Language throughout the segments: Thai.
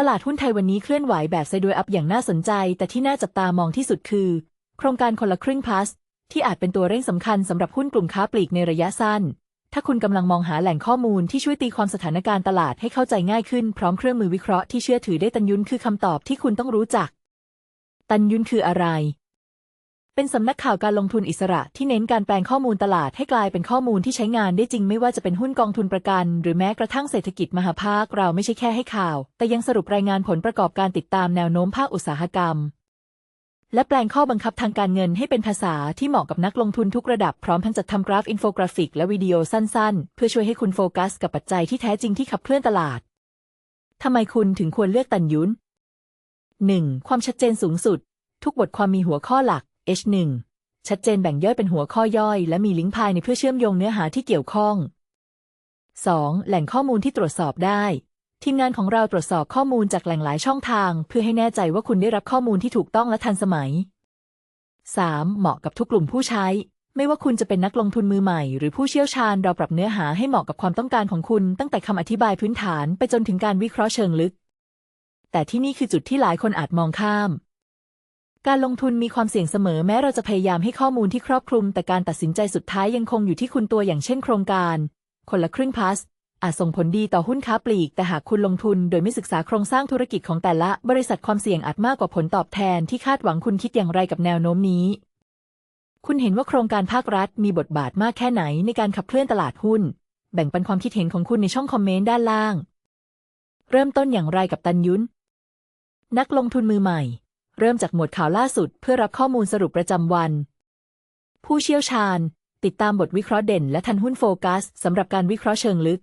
ตลาดหุ้นไทยวันนี้เคลื่อนไหวแบบไซด์อัพอย่างน่าสนใจ แต่ที่น่าจับตามองที่สุดคือ โครงการคนละครึ่งพลัส ที่อาจเป็นตัวเร่งสำคัญสำหรับหุ้นกลุ่มค้าปลีกในระยะสั้น ถ้าคุณกำลังมองหาแหล่งข้อมูลที่ช่วยตีความสถานการณ์ตลาดให้เข้าใจง่ายขึ้นพร้อมเครื่องมือวิเคราะห์ที่เชื่อถือได้ตันยุนคือคำตอบที่คุณต้องรู้จัก ตันยุนคืออะไร เป็นสำนักข่าวการลงทุนอิสระที่เน้นการแปลงข้อมูลตลาดให้กลายเป็นข้อมูลที่ใช้งานได้จริงไม่ว่าจะเป็นหุ้นกองทุนประกัน หรือแม้กระทั่งเศรษฐกิจมหาภาคเราไม่ใช่แค่ให้ข่าว แต่ยังสรุปรายงานผลประกอบการติดตามแนวโน้มภาคอุตสาหกรรม และแปลงข้อบังคับทางการเงินให้เป็นภาษาที่เหมาะกับนักลงทุนทุกระดับพร้อมทั้งจัดทำกราฟอินโฟกราฟิกและวิดีโอสั้นๆ เพื่อช่วยให้คุณโฟกัส กับปัจจัยที่แท้จริงที่ขับเคลื่อนตลาดทำไมคุณถึงควรเลือกตันยุน 1. ความชัดเจนสูงสุด ทุกบทความมีหัวข้อหลัก H1 ชัดเจนแบ่งย่อยเป็นหัวข้อย่อย และมีลิงก์ภายในเพื่อเชื่อมโยงเนื้อหาที่เกี่ยวข้อง 2. แหล่งข้อมูลที่ตรวจสอบได้ ทีมงานของเราตรวจสอบข้อมูลจากแหล่งหลายช่องทาง เพื่อให้แน่ใจว่าคุณได้รับข้อมูลที่ถูกต้องและทันสมัย 3. เหมาะกับทุกกลุ่มผู้ใช้ ไม่ว่าคุณจะเป็นนักลงทุนมือใหม่ หรือผู้เชี่ยวชาญเราปรับเนื้อหาให้เหมาะกับความต้องการของคุณ ตั้งแต่คำอธิบายพื้นฐานไปจนถึงการวิเคราะห์เชิงลึก แต่ที่นี่คือจุดที่หลายคนอาจมองข้าม การลงทุนมีความเสี่ยงเสมอแม้เราจะพยายามให้ข้อมูลที่ครอบคลุม แต่การตัดสินใจสุดท้ายยังคงอยู่ที่คุณตัวอย่างเช่นโครงการ คนละครึ่งพลัสอาจส่งผลดีต่อหุ้นค้าปลีก แต่หากคุณลงทุนโดยไม่ศึกษาโครงสร้างธุรกิจของแต่ละ บริษัทความเสี่ยงอาจมากกว่าผลตอบแทนที่คาดหวังคุณคิดอย่างไรกับแนวโน้มนี้ คุณเห็นว่าโครงการภาครัฐมีบทบาทมากแค่ไหนในการขับเคลื่อนตลาดหุ้น แบ่งปันความคิดเห็นของคุณในช่องคอมเมนต์ด้านล่าง เริ่มต้นอย่างไรกับตันยุนนักลงทุนมือใหม่ เริ่มจากหมวดข่าวล่าสุด เพื่อรับข้อมูลสรุปประจำวัน ผู้เชี่ยวชาญ ติดตามบทวิเคราะห์เด่นและทันหุ้นโฟกัสสำหรับการวิเคราะห์เชิงลึก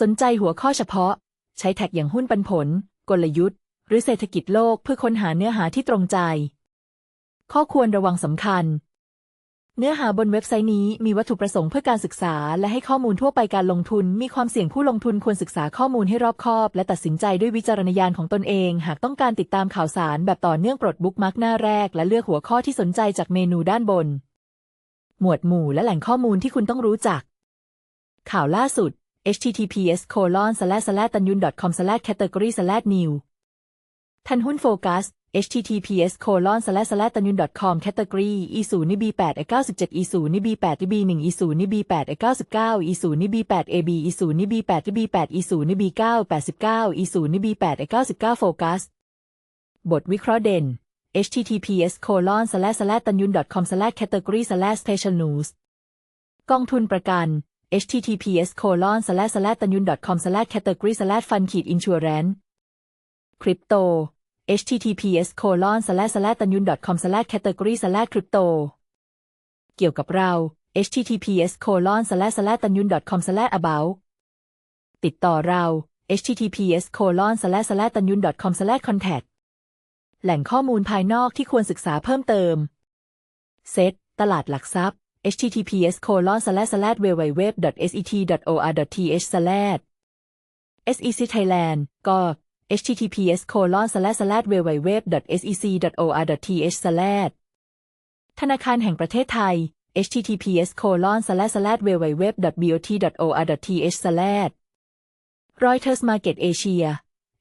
สนใจหัวข้อเฉพาะ ใช้แท็กอย่างหุ้นปันผล กลยุทธ์ หรือเศรษฐกิจโลกเพื่อค้นหาเนื้อหาที่ตรงใจ ข้อควรระวังสำคัญ เนื้อหาบนเว็บไซต์นี้มีวัตถุประสงค์เพื่อการศึกษา และให้ข้อมูลทั่วไปการลงทุน มีความเสี่ยงผู้ลงทุนควรศึกษาข้อมูลให้รอบคอบ และตัดสินใจด้วยวิจารณญาณของตนเอง หากต้องการติดตามข่าวสารแบบต่อเนื่องปลดบุ๊กมาร์กหน้าแรก และเลือกหัวข้อที่สนใจจากเมนูด้านบน หมวดหมู่และแหล่งข้อมูลที่คุณต้องรู้จัก ข่าวล่าสุด https://tanyun.com/category/new ทันหุ้นโฟกัส https colon slash slash ตันยุน com category e 0นิ b 8 e 97 e 0นิ b 8 b 1 e 0นิ b 8 e 99 e 0นิ b 8 ab e 0นิ b 8 b 8 e 0นิ b 9 89 e 0นิ b 8 e 99โฟกัสบทวิเคราะห์เด่น https colon slash slash ตันยุน com slash category slash special news กองทุนประกัน https colon slash slash ตันยุน com slash category slash fund insurance คริปโต https colon slash slash ตันยุน com slash category slash crypto เกี่ยวกับเรา https colon slash slash ตันยุน com slash about ติดต่อเรา https colon slash slash ตันยุน com slash contact แหล่งข้อมูลภายนอกที่ควรศึกษาเพิ่มเติมเซตตลาดหลักทรัพย์ https colon slash slash www.set.or.th slash SEC Thailand ก็ https colon slash slash www.sec.or.th slash ธนาคารแห่งประเทศไทย https colon slash slash www.bot.or.th slash Reuters Market Asia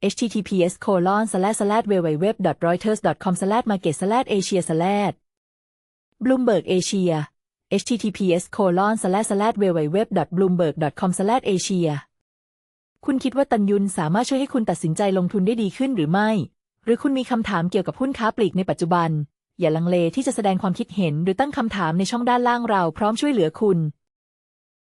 https colon slash slash www.reuters.com slash market slash asia slash Bloomberg Asia https colon slash slash www.bloomberg.com slash asia คุณคิดว่าตันยุนสามารถช่วยให้คุณตัดสินใจลงทุนได้ดีขึ้นหรือไม่ หรือคุณมีคำถามเกี่ยวกับหุ้นค้าปลีกในปัจจุบัน อย่าลังเลที่จะแสดงความคิดเห็นหรือตั้งคำถามในช่องด้านล่างเราพร้อมช่วยเหลือคุณ